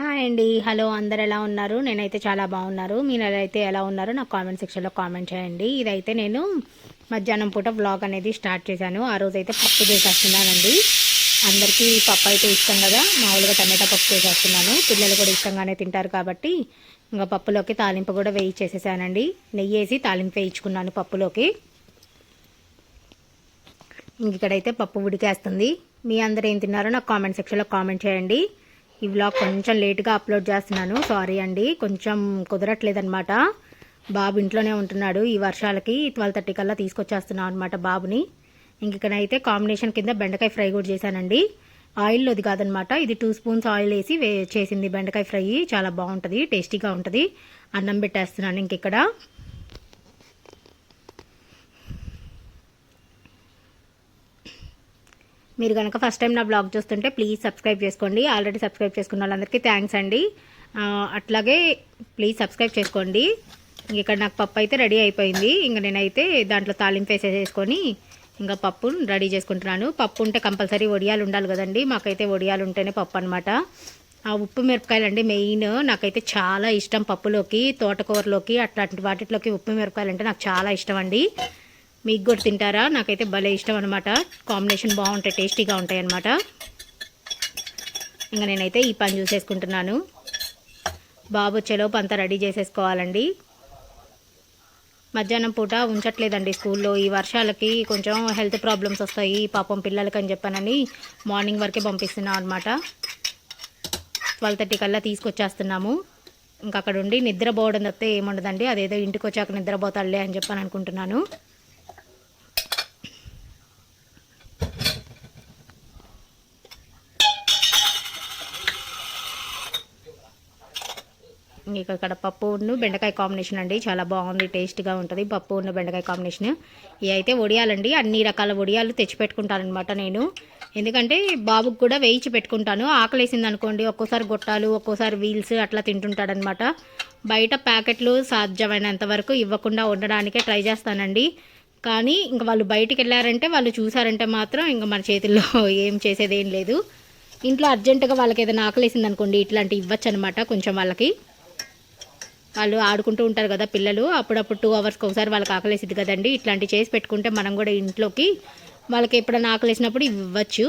Hi అండి. Hello అందరు ఎలా ఉన్నారు? నేనైతే చాలా బాగున్నారు. మీరు అయితే ఎలా ఉన్నారో నాకు కామెంట్ సెక్షన్లో కామెంట్ చేయండి. ఇదైతే నేను మధ్యాహ్నం పూట బ్లాగ్ అనేది స్టార్ట్ చేశాను. ఆ రోజైతే పప్పు చేసేస్తున్నానండి. అందరికీ పప్పు అయితే ఇష్టం కదా. మామూలుగా టమాటా పప్పు చేసేస్తున్నాను. పిల్లలు కూడా ఇష్టంగానే తింటారు కాబట్టి ఇంకా పప్పులోకి తాలింపు కూడా వేయించేసేసానండి నెయ్యి వేసి తాలింపు వేయించుకున్నాను పప్పులోకి. ఇంక ఇక్కడైతే పప్పు ఉడికేస్తుంది. మీ అందరు ఏం తిన్నారో నాకు కామెంట్ సెక్షన్లో కామెంట్ చేయండి. ఈ వ్లాగ్ కొంచెం లేట్గా అప్లోడ్ చేస్తున్నాను. సారీ అండి. కొంచెం కుదరట్లేదనమాట బాబు ఇంట్లోనే ఉంటున్నాడు. ఈ వర్షాలకి ట్వెల్వ్ థర్టీ కల్లా తీసుకొచ్చేస్తున్నాను అనమాట బాబుని. ఇంక ఇక్కడైతే కాంబినేషన్ కింద బెండకాయ ఫ్రై కూడా చేశానండి. ఆయిల్లోది కాదనమాట ఇది టూ స్పూన్స్ ఆయిల్ వేసి వే చేసింది బెండకాయ ఫ్రై. చాలా బాగుంటుంది టేస్టీగా ఉంటుంది. అన్నం పెట్టేస్తున్నాను ఇంక ఇక్కడ. మీరు కనుక ఫస్ట్ టైం నా బ్లాగ్ చూస్తుంటే ప్లీజ్ సబ్స్క్రైబ్ చేసుకోండి. ఆల్రెడీ సబ్స్క్రైబ్ చేసుకున్న వాళ్ళందరికీ థ్యాంక్స్ అండి. అట్లాగే ప్లీజ్ సబ్స్క్రైబ్ చేసుకోండి. ఇక్కడ నాకు పప్పు అయితే రెడీ అయిపోయింది. ఇంకా నేనైతే దాంట్లో తాలింపు వేసేసేసుకొని ఇంకా పప్పు రెడీ చేసుకుంటున్నాను. పప్పు ఉంటే కంపల్సరీ వడియాలు ఉండాలి కదండి. మాకైతే వడియాలు ఉంటేనే పప్పు అనమాట ఆ ఉప్పు మిరపకాయలు అండి మెయిన్ నాకైతే చాలా ఇష్టం పప్పులోకి తోటకూరలోకి అట్లాంటి వాటిలోకి ఉప్పు మిరపకాయలు అంటే నాకు చాలా ఇష్టం అండి. మీకు కూడా తింటారా? నాకైతే భలే ఇష్టం అనమాట కాంబినేషన్ బాగుంటాయి టేస్టీగా ఉంటాయి అనమాట ఇంకా నేనైతే ఈ పని చూసేసుకుంటున్నాను. బాబు వచ్చేలోపు అంతా రెడీ చేసేసుకోవాలండి. మధ్యాహ్నం పూట ఉంచట్లేదండి స్కూల్లో. ఈ వర్షాలకి కొంచెం హెల్త్ ప్రాబ్లమ్స్ వస్తాయి. పాపం పిల్లలకి అని చెప్పానని మార్నింగ్ వరకే పంపిస్తున్నాం అనమాట ట్వెల్వ్ థర్టీ కల్లా తీసుకొచ్చేస్తున్నాము. ఇంకా అక్కడ ఉండి నిద్రపోవడం తప్పితే ఏముండదండి. అదేదో ఇంటికి వచ్చాక నిద్రపోతాడులే అని చెప్పాను అనుకుంటున్నాను. ఇంకా ఇక్కడ పప్పు ఉన్ను బెండకాయ కాంబినేషన్ అండి. చాలా బాగుంది టేస్ట్గా ఉంటుంది. పప్పు ఉన్న బెండకాయ కాంబినేషన్ ఇవి అయితే వడియాలండి అన్ని రకాల వడియాలు తెచ్చిపెట్టుకుంటానమాట నేను. ఎందుకంటే బాబుకి కూడా వేయించి పెట్టుకుంటాను. ఆకలేసింది అనుకోండి ఒక్కోసారి గొట్టాలు ఒక్కోసారి వీల్స్ అట్లా తింటుంటాడనమాట బయట ప్యాకెట్లు సాధ్యమైనంత వరకు ఇవ్వకుండా ఉండడానికే ట్రై చేస్తానండి. కానీ ఇంకా వాళ్ళు బయటికి వెళ్ళారంటే వాళ్ళు చూసారంటే మాత్రం ఇంకా మన చేతుల్లో ఏం చేసేది ఏం లేదు. ఇంట్లో అర్జెంటుగా వాళ్ళకి ఏదైనా ఆకలేసింది అనుకోండి ఇట్లాంటివి ఇవ్వచ్చు అనమాట కొంచెం వాళ్ళకి. వాళ్ళు ఆడుకుంటూ ఉంటారు కదా పిల్లలు అప్పుడప్పుడు టూ అవర్స్కి ఒకసారి వాళ్ళకి ఆకలేసిద్ది కదండి. ఇట్లాంటివి చేసి పెట్టుకుంటే మనం కూడా ఇంట్లోకి వాళ్ళకి ఎప్పుడైనా ఆకలేసినప్పుడు ఇవ్వచ్చు.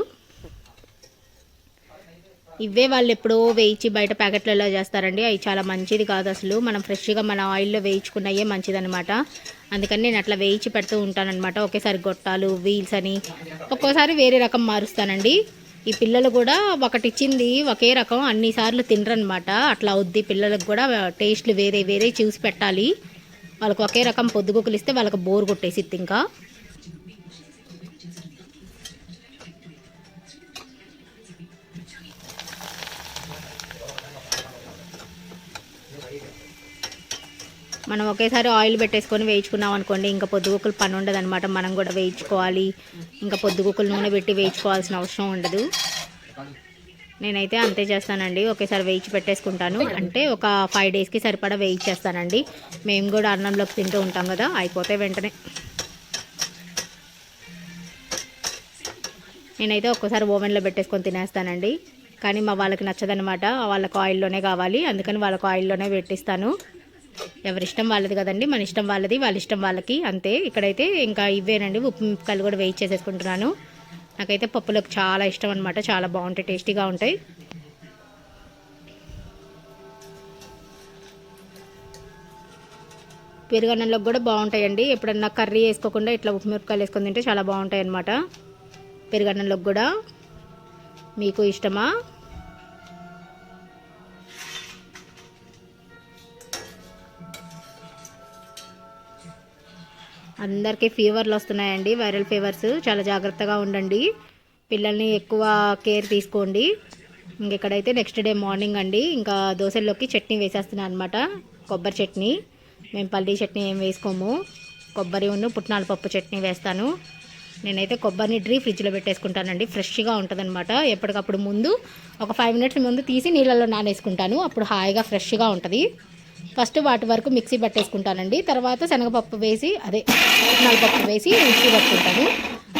ఇవే వాళ్ళు ఎప్పుడో వేయించి బయట ప్యాకెట్లలో చేస్తారండి. అవి చాలా మంచిది కాదు అసలు. మనం ఫ్రెష్గా మన ఆయిల్లో వేయించుకున్నయే మంచిదనమాట అందుకని నేను అట్లా వేయించి పెడుతూ ఉంటానన్నమాట. ఒకేసారి గొట్టాలు వీల్స్ అని ఒక్కోసారి వేరే రకం మారుస్తానండి. ఈ పిల్లలు కూడా ఒకటి ఇచ్చింది ఒకే రకం అన్నిసార్లు తినరనమాట అట్లా అవుద్ది. పిల్లలకు కూడా టేస్ట్లు వేరే వేరే చూసి పెట్టాలి. వాళ్ళకి ఒకే రకం పొద్దుగుకులు ఇస్తే వాళ్ళకి బోర్ కొట్టేసిద్ది ఇంకా. మనం ఒకేసారి ఆయిల్ పెట్టేసుకొని వేయించుకున్నాం అనుకోండి ఇంకా పొద్దుగుకులు పని ఉండదు అనమాట మనం కూడా వేయించుకోవాలి. ఇంకా పొద్దుగుకులు నూనె పెట్టి వేయించుకోవాల్సిన అవసరం ఉండదు. నేనైతే అంతే చేస్తానండి. ఒకేసారి వేయించి పెట్టేసుకుంటాను. అంటే ఒక ఫైవ్ డేస్కి సరిపడా వేయించేస్తానండి. మేము కూడా అన్నంలోకి తింటూ ఉంటాం కదా అయిపోతే వెంటనే. నేనైతే ఒక్కసారి ఓవెన్లో పెట్టేసుకొని తినేస్తానండి. కానీ మా వాళ్ళకి నచ్చదనమాట వాళ్ళకు ఆయిల్లోనే కావాలి. అందుకని వాళ్ళకు ఆయిల్లోనే పెట్టిస్తాను. ఎవరిష్టం వాళ్ళది కదండి మన ఇష్టం వాళ్ళది వాళ్ళ ఇష్టం వాళ్ళకి. అంతే ఇక్కడైతే ఇంకా ఇవేనండి ఉప్పు మిరపకాయలు కూడా వేయి చేసేసుకుంటున్నాను. నాకైతే పప్పులకు చాలా ఇష్టం అనమాట చాలా బాగుంటాయి టేస్టీగా ఉంటాయి. పెరుగన్నంలోకి కూడా బాగుంటాయండి. ఎప్పుడన్నా కర్రీ వేసుకోకుండా ఇట్లా ఉప్పు మిరపకాయలు వేసుకొని తింటే చాలా బాగుంటాయి అన్నమాట పెరుగన్నంలోకి కూడా మీకు ఇష్టమా? అందరికీ ఫీవర్లు వస్తున్నాయండి వైరల్ ఫీవర్స్ చాలా జాగ్రత్తగా ఉండండి. పిల్లల్ని ఎక్కువ కేర్ తీసుకోండి. ఇంకెక్కడైతే నెక్స్ట్ డే మార్నింగ్ అండి. ఇంకా దోశల్లోకి చట్నీ వేసేస్తున్నాను అనమాట కొబ్బరి చట్నీ. మేము పల్లీ చట్నీ ఏం వేసుకోము. కొబ్బరి ఉన్న పుట్నాల పప్పు చట్నీ వేస్తాను. నేనైతే కొబ్బరిని డ్రీ ఫ్రిడ్జ్లో పెట్టేసుకుంటానండి. ఫ్రెష్గా ఉంటుందన్నమాట. ఎప్పటికప్పుడు ముందు ఒక ఫైవ్ మినిట్స్ ముందు తీసి నీళ్ళల్లో నానేసుకుంటాను. అప్పుడు హాయిగా ఫ్రెష్గా ఉంటుంది. ఫస్ట్ వాటి వరకు మిక్సీ పట్టేసుకుంటానండి. తర్వాత శనగపప్పు వేసి అదే పుట్నాల పప్పు వేసి మిక్సీ పట్టుకుంటాను.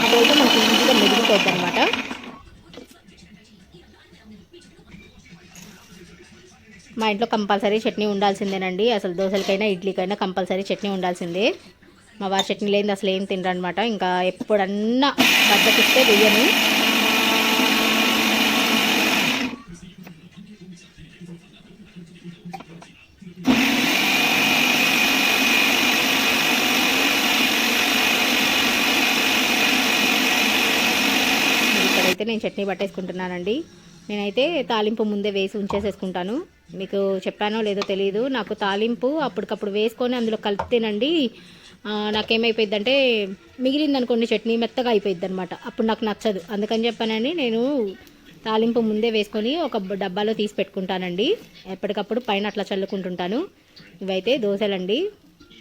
అప్పుడైతే మనకి ఈజీగా మెదిగిపోద్ది అనమాట మా ఇంట్లో కంపల్సరీ చట్నీ ఉండాల్సిందేనండి. అసలు దోశలకైనా ఇడ్లీకైనా కంపల్సరీ చట్నీ ఉండాల్సిందే. మా వారి చట్నీ లేనిది అసలు ఏం తినరనమాట ఇంకా ఎప్పుడన్నా బద్దకిస్తే వెయ్యను. అయితే నేను చట్నీ పట్టేసుకుంటున్నానండి. నేనైతే తాలింపు ముందే వేసి ఉంచేసేసుకుంటాను. మీకు చెప్పానో లేదో తెలియదు నాకు తాలింపు అప్పటికప్పుడు వేసుకొని అందులో కలిపితేనండి ఆ, నాకేమైపోయింది అంటే మిగిలింది అనుకోండి చట్నీ మెత్తగా అయిపోయింది అనమాట అప్పుడు నాకు నచ్చదు. అందుకని చెప్పానని నేను తాలింపు ముందే వేసుకొని ఒక డబ్బాలో తీసి పెట్టుకుంటానండి. ఎప్పటికప్పుడు పైన అట్లా చల్లుకుంటుంటాను. ఇవైతే దోశలండి.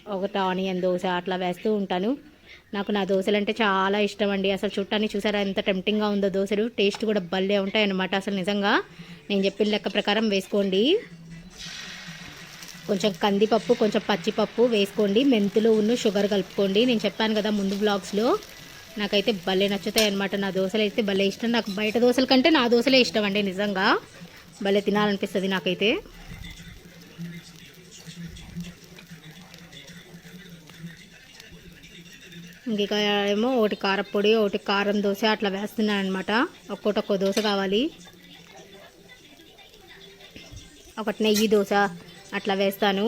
ఒకటి ఆనియన్ దోశ అట్లా వేస్తూ ఉంటాను. నాకు నా దోశలు అంటే చాలా ఇష్టం అండి అసలు చుట్టాన్ని చూసారా? ఎంత టెంప్టింగ్గా ఉందో దోశలు. టేస్ట్ కూడా భలే ఉంటాయి అన్నమాట అసలు నిజంగా నేను చెప్పిన లెక్క ప్రకారం వేసుకోండి. కొంచెం కందిపప్పు కొంచెం పచ్చిపప్పు వేసుకోండి. మెంతులు ఉన్న షుగర్ కలుపుకోండి. నేను చెప్పాను కదా ముందు బ్లాగ్స్లో నాకైతే భలే నచ్చుతాయి అనమాట నా దోశలు అయితే భలే ఇష్టం. నాకు బయట దోశల కంటే నా దోశలే ఇష్టం అండి నిజంగా. భలే తినాలనిపిస్తుంది నాకైతే. ఇంకా ఏమో ఒకటి కారపొడి ఒకటి కారం దోశ అట్లా వేస్తున్నాను అనమాట ఒక్కొక్కటి ఒక్కో దోశ కావాలి. ఒకటి నెయ్యి దోశ అట్లా వేస్తాను.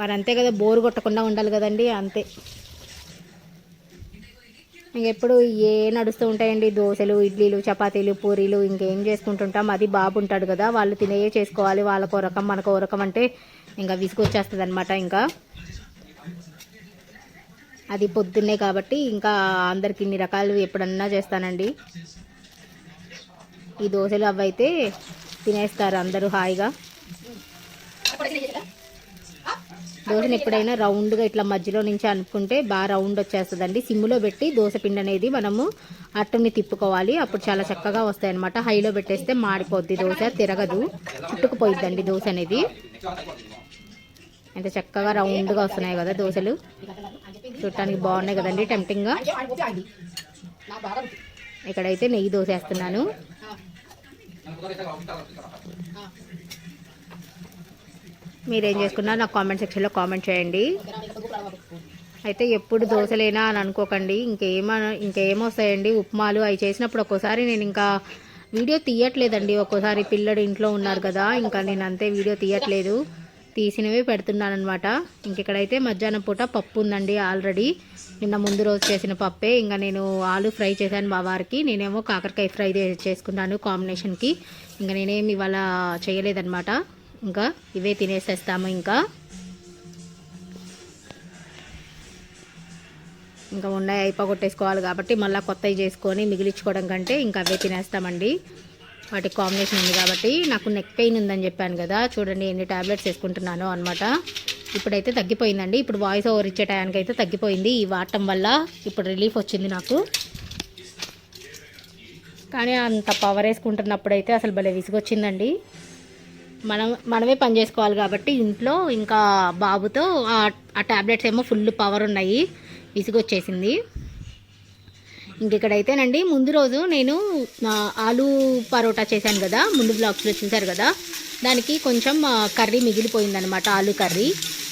మరి అంతే కదా బోరు కొట్టకుండా ఉండాలి కదండి అంతే. ఇంకెప్పుడు ఏ నడుస్తూ ఉంటాయండి దోశలు ఇడ్లీలు చపాతీలు పూరీలు ఇంకేం చేసుకుంటుంటాం. అది బాబు ఉంటాడు కదా వాళ్ళు తినేయే చేసుకోవాలి. వాళ్ళకు రకం మనకు రకం అంటే ఇంకా విసుగొచ్చేస్తుంది అనమాట ఇంకా. అది పొద్దున్నే కాబట్టి ఇంకా అందరికి ఇన్ని రకాలు ఎప్పుడన్నా చేస్తానండి. ఈ దోశలు అవి అయితే తినేస్తారు అందరూ హాయిగా. దోశని ఎప్పుడైనా రౌండ్గా ఇట్లా మధ్యలో నుంచి అనుకుంటే బాగా రౌండ్ వచ్చేస్తుందండి. సిమ్లో పెట్టి దోశ పిండి అనేది మనము అట్టుని తిప్పుకోవాలి. అప్పుడు చాలా చక్కగా వస్తాయి అనమాట హైలో పెట్టేస్తే మాడిపోద్ది దోశ తిరగదు. చుట్టుకుపోయిద్దండి దోశ అనేది. ఎంత చక్కగా రౌండ్గా వస్తున్నాయి కదా దోశలు. చూడటానికి బాగున్నాయి కదండి టెంప్టింగ్గా ఇక్కడైతే నెయ్యి దోశ వేస్తున్నాను మీరేం చేసుకున్నారు నాకు కామెంట్ సెక్షన్లో కామెంట్ చేయండి. అయితే ఎప్పుడు దోశలేనా అని అనుకోకండి ఇంకేమో ఇంకేమొస్తాయండి ఉప్మాలు అవి చేసినప్పుడు ఒక్కోసారి నేను ఇంకా వీడియో తీయట్లేదండి. ఒక్కోసారి పిల్లడు ఇంట్లో ఉన్నారు కదా ఇంకా నేను అంతే వీడియో తీయట్లేదు. తీసినవి పెడుతున్నాను అనమాట ఇంకెక్కడైతే మధ్యాహ్నం పూట పప్పు ఉందండి ఆల్రెడీ. నిన్న ముందు రోజు చేసిన పప్పే. ఇంకా నేను ఆలు ఫ్రై చేశాను మా వారికి. నేనేమో కాకరకాయ ఫ్రై చే- చేసుకున్నాను కాంబినేషన్కి. ఇంకా నేనేమి ఇవాళ చేయలేదన్నమాట. ఇంకా ఇవే తినేసేస్తాము ఇంకా. ఇంకా ఉన్నాయి అయిపోగొట్టేసుకోవాలి కాబట్టి మళ్ళీ కొత్తవి చేసుకొని మిగిలించుకోవడం కంటే ఇంకా అవే తినేస్తామండి. వాటి కాంబినేషన్ ఉంది కాబట్టి నాకు నెక్ పెయిన్ ఉందని చెప్పాను కదా. చూడండి ఎన్ని టాబ్లెట్స్ వేసుకుంటున్నానో అనమాట ఇప్పుడైతే తగ్గిపోయిందండి. ఇప్పుడు వాయిస్ ఓవర్ ఇచ్చే టయానికి అయితే తగ్గిపోయింది. ఈ వాడటం వల్ల ఇప్పుడు రిలీఫ్ వచ్చింది నాకు. కానీ అంత పవర్ వేసుకుంటున్నప్పుడు అయితే అసలు భలే విసుగొచ్చిందండి. మనం మనమే పని చేసుకోవాలి కాబట్టి ఇంట్లో ఇంకా బాబుతో ఆ- ఆ టాబ్లెట్స్ ఏమో ఫుల్ పవర్ ఉన్నాయి. విసుగొచ్చేసింది. ఇంక ఇక్కడైతేనండి ముందు రోజు నేను ఆలూ పరోటా చేశాను కదా ముందు బ్లాగ్స్లో చూశారు కదా దానికి కొంచెం కర్రీ మిగిలిపోయిందనమాట ఆలు కర్రీ.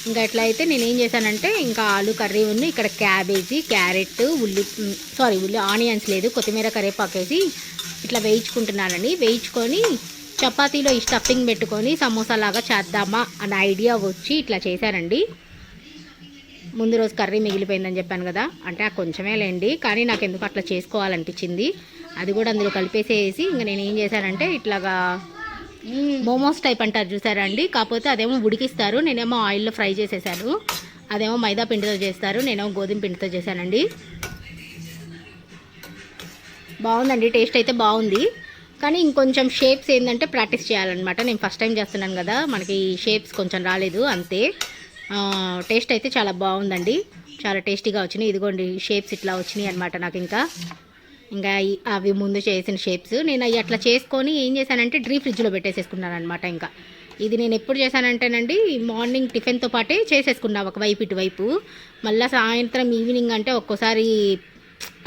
ఇంకా ఎట్లా అయితే నేను ఏం చేశానంటే ఇంకా ఆలు కర్రీ ఉన్న ఇక్కడ క్యాబేజీ క్యారెట్ ఉల్లి సారీ ఉల్లి ఆనియన్స్ లేదు కొత్తిమీర కరివేపాకు వేసి ఇట్లా వేయించుకుంటున్నానండి. వేయించుకొని చపాతీలో ఈ స్టఫింగ్ పెట్టుకొని సమోసాలాగా చేద్దామా అనే ఐడియా వచ్చి ఇట్లా చేశానండి. ముందు రోజు కర్రీ మిగిలిపోయిందని చెప్పాను కదా. అంటే ఆ కొంచెమే లేండి. కానీ నాకు ఎందుకు అట్లా చేసుకోవాలనిపించింది. అది కూడా అందులో కలిపేసేసి ఇంకా నేను ఏం చేశానంటే ఇట్లాగా మోమోస్ టైప్ అంటారు చూసారా అండి? కాకపోతే అదేమో ఉడికిస్తారు. నేనేమో ఆయిల్లో ఫ్రై చేసేసాను. అదేమో మైదా పిండితో చేస్తారు. నేనేమో గోధుమ పిండితో చేశానండి. బాగుందండి. టేస్ట్ అయితే బాగుంది. కానీ ఇంకొంచెం షేప్స్ ఏంటంటే ప్రాక్టీస్ చేయాలన్నమాట. నేను ఫస్ట్ టైం చేస్తున్నాను కదా. మనకి షేప్స్ కొంచెం రాలేదు. అంతే. టేస్ట్ అయితే చాలా బాగుందండి. చాలా టేస్టీగా వచ్చినాయి. ఇదిగోండి షేప్స్ ఇట్లా వచ్చినాయి అనమాట నాకు ఇంకా. ఇంకా అవి ముందు చేసిన షేప్స్ నేను అవి అట్లా చేసుకొని ఏం చేశానంటే డ్రీ ఫ్రిడ్జ్లో పెట్టేసేసుకున్నాను అనమాట ఇంకా. ఇది నేను ఎప్పుడు చేశానంటేనండి మార్నింగ్ టిఫిన్తో పాటే చేసేసుకున్నా ఒక వైపు ఇటువైపు. మళ్ళీ సాయంత్రం ఈవినింగ్ అంటే ఒక్కోసారి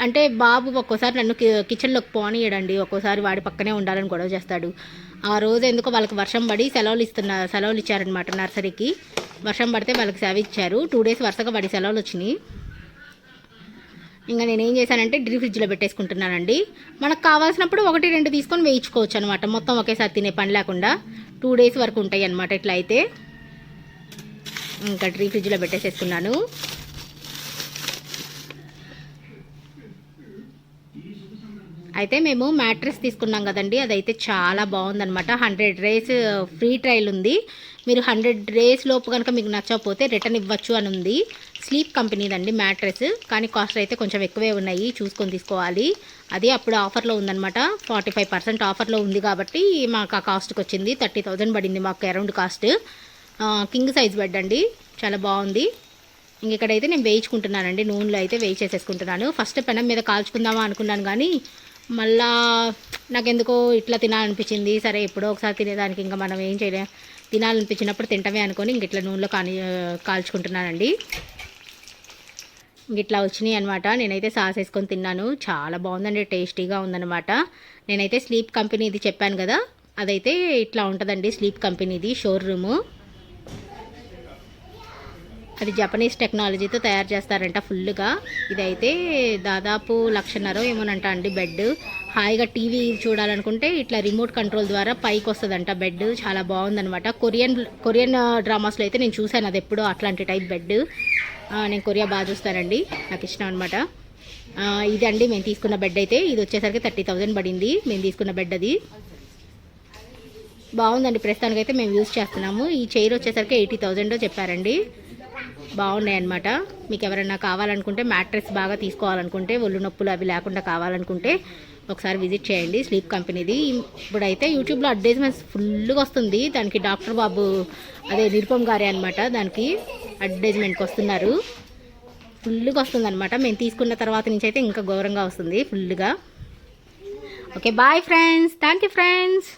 అంటే బాబు ఒక్కోసారి నన్ను కిచెన్లోకి పోనీయడండి. ఒక్కోసారి వాడి పక్కనే ఉండాలని గొడవ చేస్తాడు. ఆ రోజు ఎందుకో వాళ్ళకి వర్షం పడి సెలవులు ఇస్తున్న సెలవులు ఇచ్చారనమాట నర్సరీకి. వర్షం పడితే వాళ్ళకి సెలవు ఇచ్చారు. టూ డేస్ వరుసగా పడి సెలవులు వచ్చినాయి. ఇంకా నేను ఏం చేశానంటే డ్రీ ఫ్రిడ్జ్లో పెట్టేసుకుంటున్నానండి. మనకు కావాల్సినప్పుడు ఒకటి రెండు తీసుకొని వేయించుకోవచ్చు అనమాట మొత్తం ఒకేసారి తినే పని లేకుండా. టూ డేస్ వరకు ఉంటాయి అనమాట ఇట్లా అయితే ఇంకా డ్రీ ఫ్రిడ్జ్లో పెట్టేసేసుకున్నాను. అయితే మేము మ్యాట్రెస్ తీసుకున్నాం కదండి. అదైతే చాలా బాగుందనమాట హండ్రెడ్ రేస్ ఫ్రీ ట్రయల్ ఉంది. మీరు హండ్రెడ్ డేస్ లోపు కనుక మీకు నచ్చకపోతే రిటర్న్ ఇవ్వచ్చు అని ఉంది. స్లీప్ కంపెనీదండి మ్యాట్రెస్. కానీ కాస్ట్ అయితే కొంచెం ఎక్కువే ఉన్నాయి. చూసుకొని తీసుకోవాలి. అది అప్పుడు ఆఫర్లో ఉందన్నమాట. ఫార్టీ ఫైవ్ పర్సెంట్ ఆఫర్లో ఉంది కాబట్టి మాకు ఆ కాస్ట్కి వచ్చింది. థర్టీ థౌజండ్ పడింది మాకు around cost. King size bed అండి. చాలా బాగుంది. ఇంకెక్కడైతే నేను వేయించుకుంటున్నానండి. నూనెలో అయితే వేయించేసేసుకుంటున్నాను. ఫస్ట్ పెనం మీద కాల్చుకుందామా అనుకున్నాను కానీ మళ్ళా నాకెందుకో ఇట్లా తినాలనిపించింది. సరే ఎప్పుడో ఒకసారి తినేదానికి ఇంకా మనం ఏం చేయలేం. తినాలనిపించినప్పుడు తింటమే అనుకొని ఇంక ఇట్లా నూనెలో కాని కాల్చుకుంటున్నానండి. ఇట్లా వచ్చినాయి అనమాట నేనైతే సాస్ వేసుకొని తిన్నాను. చాలా బాగుందండి టేస్టీగా ఉందనమాట నేనైతే స్లీప్ కంపెనీది చెప్పాను కదా అదైతే ఇట్లా ఉంటుందండి స్లీప్ కంపెనీది షోరూము. అది జపనీస్ టెక్నాలజీతో తయారు చేస్తారంట ఫుల్గా ఇదైతే దాదాపు లక్షన్నర ఏమోనంట అండి బెడ్ హాయిగా టీవీ చూడాలనుకుంటే ఇట్లా రిమోట్ కంట్రోల్ ద్వారా పైకి వస్తుందంట బెడ్ చాలా బాగుందనమాట కొరియన్ కొరియన్ డ్రామాస్లో అయితే నేను చూశాను. అది ఎప్పుడో అట్లాంటి టైప్ బెడ్ నేను కొరియా బాగా చూస్తానండి. నాకు ఇష్టం అనమాట ఇదండి మేము తీసుకున్న బెడ్ అయితే. ఇది వచ్చేసరికి థర్టీ థౌజండ్ పడింది. మేము తీసుకున్న బెడ్ అది. బాగుందండి. ప్రస్తుతానికైతే మేము యూజ్ చేస్తున్నాము. ఈ చైర్ వచ్చేసరికి ఎయిటీ థౌజండ్ చెప్పారండి. బాగున్నాయి అనమాట మీకు ఎవరైనా కావాలనుకుంటే మ్యాట్రెస్ బాగా తీసుకోవాలనుకుంటే ఒళ్ళు నొప్పులు అవి లేకుండా కావాలనుకుంటే ఒకసారి విజిట్ చేయండి స్లీప్ కంపెనీది. ఇప్పుడైతే యూట్యూబ్లో అడ్వర్టైజ్మెంట్స్ ఫుల్గా వస్తుంది. దానికి డాక్టర్ బాబు అదే నిరుపం గారే అనమాట దానికి అడ్వర్టైజ్మెంట్కి వస్తున్నారు. ఫుల్గా వస్తుంది అనమాట మేము తీసుకున్న తర్వాత నుంచి అయితే ఇంకా ఘోరంగా వస్తుంది ఫుల్గా. Okay bye friends. Thank you friends.